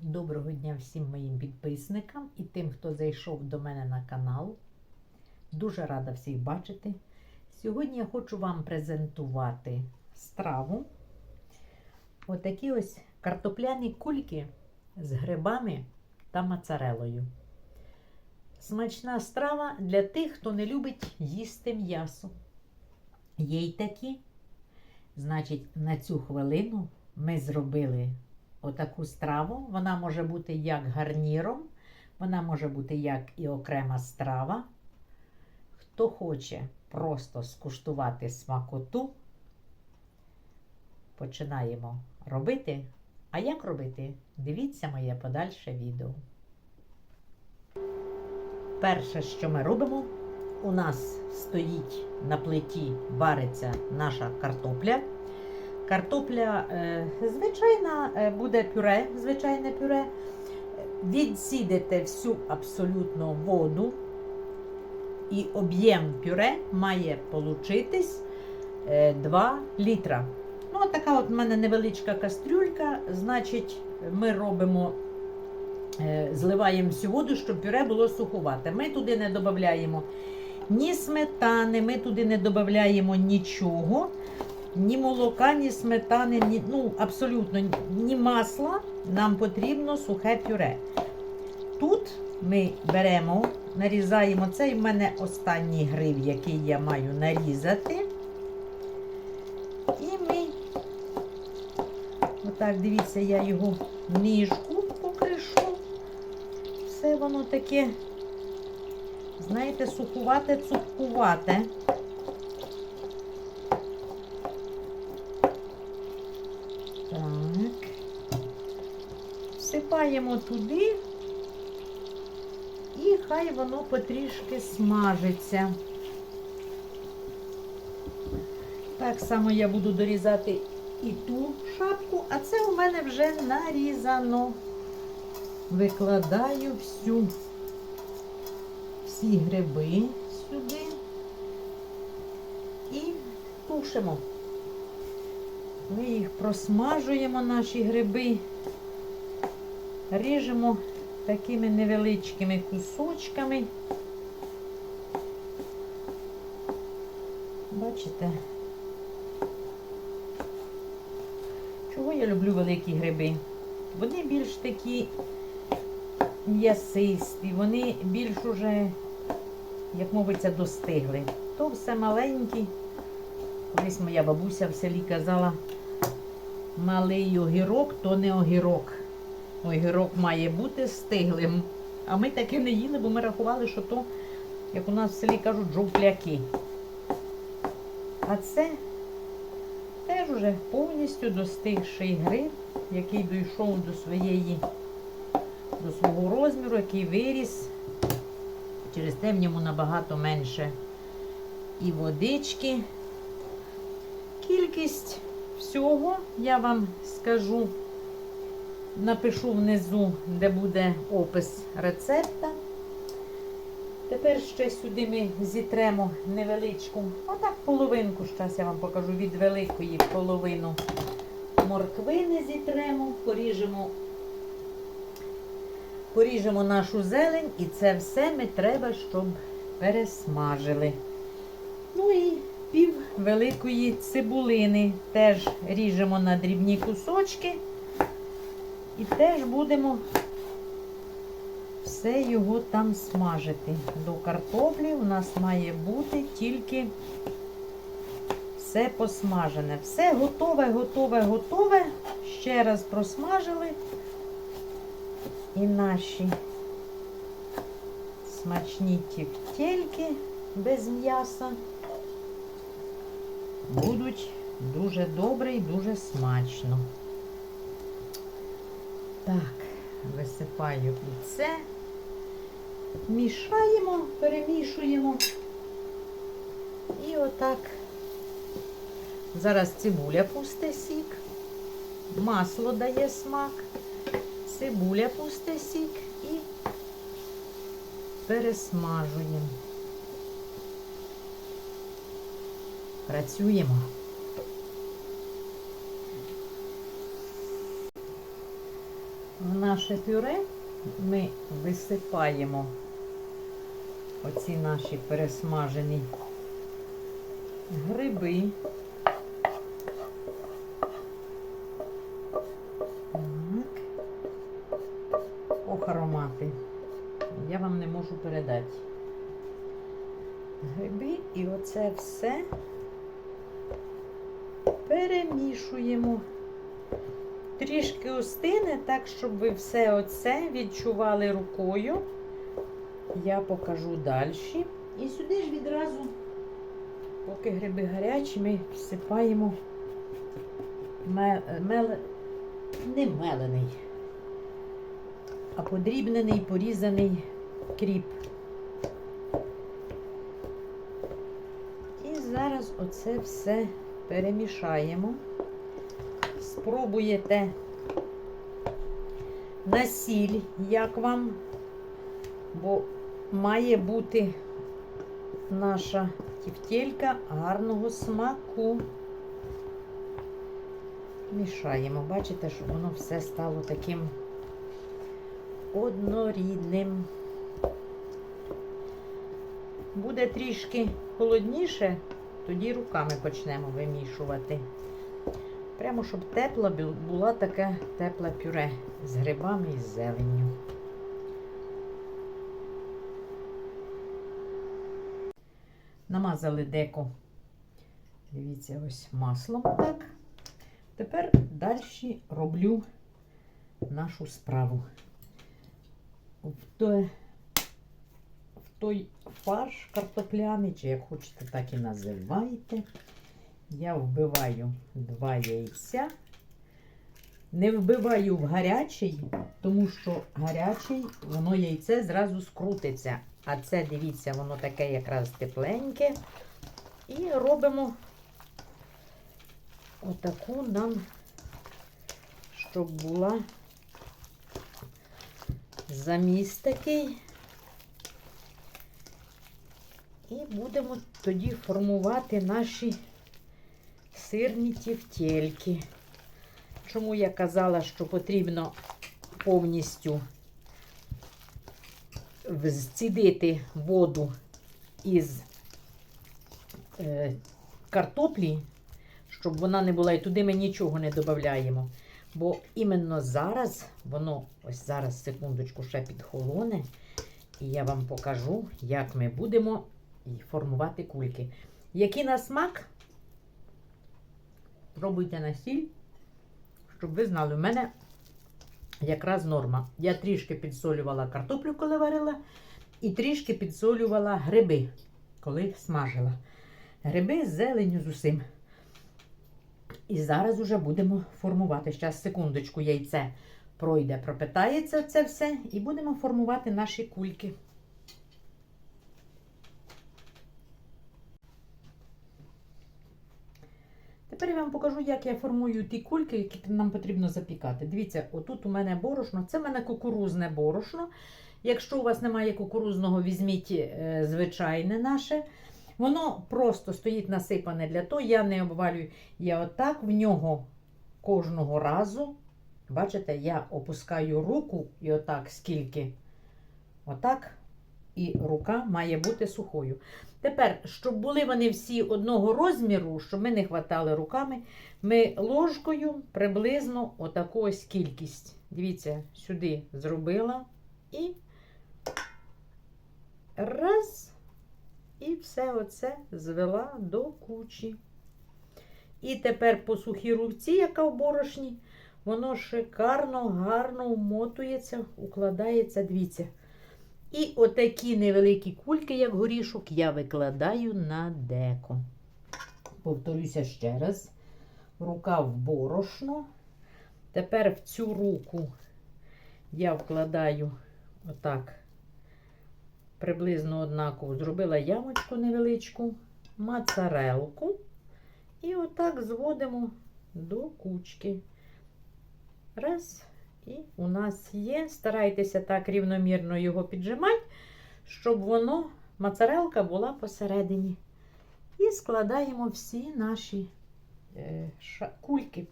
Доброго дня всім моїм підписникам і тим, хто зайшов до мене на канал. Дуже рада всіх бачити. Сьогодні я хочу вам презентувати страву. Отакі ось картопляні кульки з грибами та моцарелою. Смачна страва для тих, хто не любить їсти м'ясо. Є й такі. Значить, на цю хвилину ми зробили отаку страву. Вона може бути як гарніром, вона може бути як і окрема страва. Хто хоче просто скуштувати смакоту, починаємо робити. А як робити? Дивіться моє подальше відео. Перше, що ми робимо, у нас стоїть на плиті, вариться наша картопля. Картопля, е, звичайна, е, буде пюре, звичайне пюре. Відсідете всю абсолютно воду, і об'єм пюре має получитись 2 літра. Ну, от така от в мене невеличка кастрюлька, значить, ми робимо, е, зливаємо всю воду, щоб пюре було суховате. Ми туди не додаємо ні сметани, ми туди не додаємо нічого ні молока, ні сметани, ні, ну, абсолютно ні масла. Нам потрібно сухе пюре. Тут ми беремо, нарізаємо цей в мене останній гриб, який я маю нарізати. І ми, отак, дивіться, я його ніжку покришу. Все воно таке, знаєте, сухувате, цупкувате. Так. Всипаємо туди і хай воно потрішки смажиться. Так само я буду дорізати і ту шапку, а це у мене вже нарізано. Викладаю всю, всі гриби сюди і тушимо. Ми їх просмажуємо, наші гриби, ріжемо такими невеличкими кусочками. Бачите? Чого я люблю великі гриби? Вони більш такі м'ясисті, вони більш уже, як мовиться, достигли. То все маленькі. Колись моя бабуся в селі казала, малий огірок, то не огірок. Огірок має бути стиглим. А ми таке не їли, бо ми рахували, що то, як у нас в селі кажуть, жовтляки. А це теж уже повністю достигший гриб, який дійшов до своєї, до свого розміру, який виріс. Через те в ньому набагато менше і водички. Кількість всього я вам скажу, напишу внизу, де буде опис рецепта. Тепер ще сюди ми зітремо невеличку, отак половинку, зараз я вам покажу від великої половину морквини зітремо, поріжемо, поріжемо нашу зелень і це все ми треба, щоб пересмажили. Ну і пів великої цибулини. Теж ріжемо на дрібні кусочки і теж будемо все його там смажити. До картоплі у нас має бути тільки все посмажене. Все готове, готове, готове. Ще раз просмажили. І наші смачні тільки без м'яса будуть дуже добре і дуже смачно. Так, висипаю і це, мішаємо, перемішуємо. І отак. Зараз цибуля пусте сік, масло дає смак, цибуля пусте сік і пересмажуємо. Працюємо. В наше пюре ми висипаємо оці наші пересмажені гриби. Так. Ох, аромати. Я вам не можу передати. Гриби і оце все перемішуємо. Трішки остине, так, щоб ви все оце відчували рукою. Я покажу далі. І сюди ж відразу, поки гриби гарячі, ми всипаємо мел, не мелений, а подрібнений, порізаний кріп. І зараз оце все перемішаємо. Спробуєте на сіль, як вам, бо має бути наша тівтєлька гарного смаку. Мішаємо, бачите, щоб воно все стало таким однорідним. Буде трішки холодніше, тоді руками почнемо вимішувати. Прямо, щоб тепла була таке тепле пюре з грибами і з зеленню. Намазали деко. Дивіться, ось маслом так. Тепер далі роблю нашу справу. В той, в той фарш картопляний, чи як хочете, так і називайте. Я вбиваю два яйця. Не вбиваю в гарячий, тому що гарячий, воно яйце зразу скрутиться. А це, дивіться, воно таке якраз тепленьке. І робимо отаку нам, щоб була заміс такий. І будемо тоді формувати наші сирні тівтєльки. Чому я казала, що потрібно повністю зцідити воду із е, картоплі, щоб вона не була, і туди ми нічого не додаємо. Бо іменно зараз, воно ось зараз, секундочку, ще підхолоне, і я вам покажу, як ми будемо формувати кульки. Які на смак? Пробуйте на сіль, щоб ви знали, у мене якраз норма. Я трішки підсолювала картоплю, коли варила, і трішки підсолювала гриби, коли смажила. Гриби з зеленю з усім. І зараз уже будемо формувати. Зараз, секундочку, яйце пройде, пропитається це все, і будемо формувати наші кульки. Тепер я вам покажу, як я формую ті кульки, які нам потрібно запікати. Дивіться, отут у мене борошно, це в мене кукурузне борошно. Якщо у вас немає кукурузного, візьміть е, звичайне наше. Воно просто стоїть насипане для того, я не обвалюю. Я отак в нього кожного разу, бачите, я опускаю руку і отак скільки. Отак. І рука має бути сухою. Тепер, щоб були вони всі одного розміру, щоб ми не хватали руками, ми ложкою приблизно отаку ось кількість. Дивіться, сюди зробила і раз, і все оце звела до кучі. І тепер по сухій руці, яка в борошні, воно шикарно, гарно вмотується, укладається, дивіться. І отакі невеликі кульки, як горішок, я викладаю на деко. Повторюся ще раз. Рука в борошно. Тепер в цю руку я вкладаю отак, приблизно однаково. Зробила ямочку невеличку, моцарелку. І отак зводимо до кучки. Раз. І у нас є. Старайтеся так рівномірно його піджимати, щоб воно, моцарелка була посередині. І складаємо всі наші е, ша- кульки.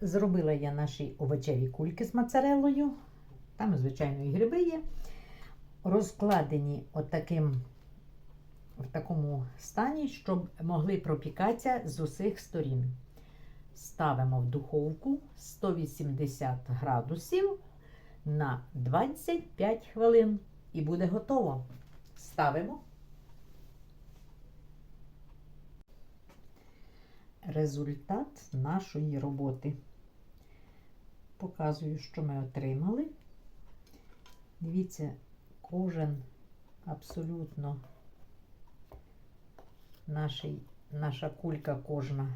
Зробила я наші овочеві кульки з моцареллою. Там, звичайно, і гриби є. Розкладені отаким, в такому стані, щоб могли пропікатися з усіх сторін. Ставимо в духовку 180 градусів на 25 хвилин і буде готово. Ставимо. Результат нашої роботи. Показую, що ми отримали. Дивіться, кожен абсолютно нашій, наша кулька кожна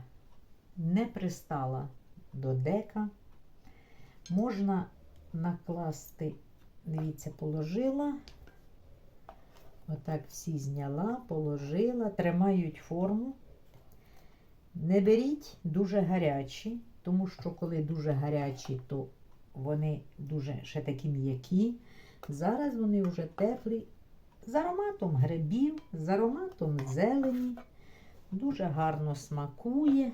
не пристала до дека. Можна накласти, дивіться, положила. Отак всі зняла, положила, тримають форму. Не беріть дуже гарячі, тому що коли дуже гарячі, то вони дуже ще такі м'які. Зараз вони вже теплі, з ароматом грибів, з ароматом зелені. Дуже гарно смакує,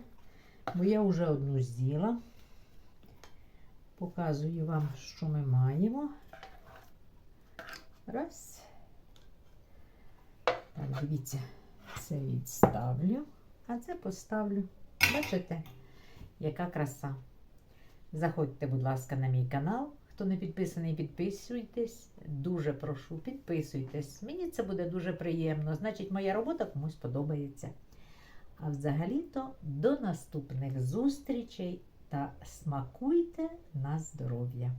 бо я вже одну з'їла. Показую вам, що ми маємо. Раз. Так, дивіться, це відставлю, а це поставлю. Бачите, яка краса. Заходьте, будь ласка, на мій канал. Хто не підписаний, підписуйтесь. Дуже прошу, підписуйтесь. Мені це буде дуже приємно. Значить, моя робота комусь подобається. А взагалі-то до наступних зустрічей та смакуйте на здоров'я!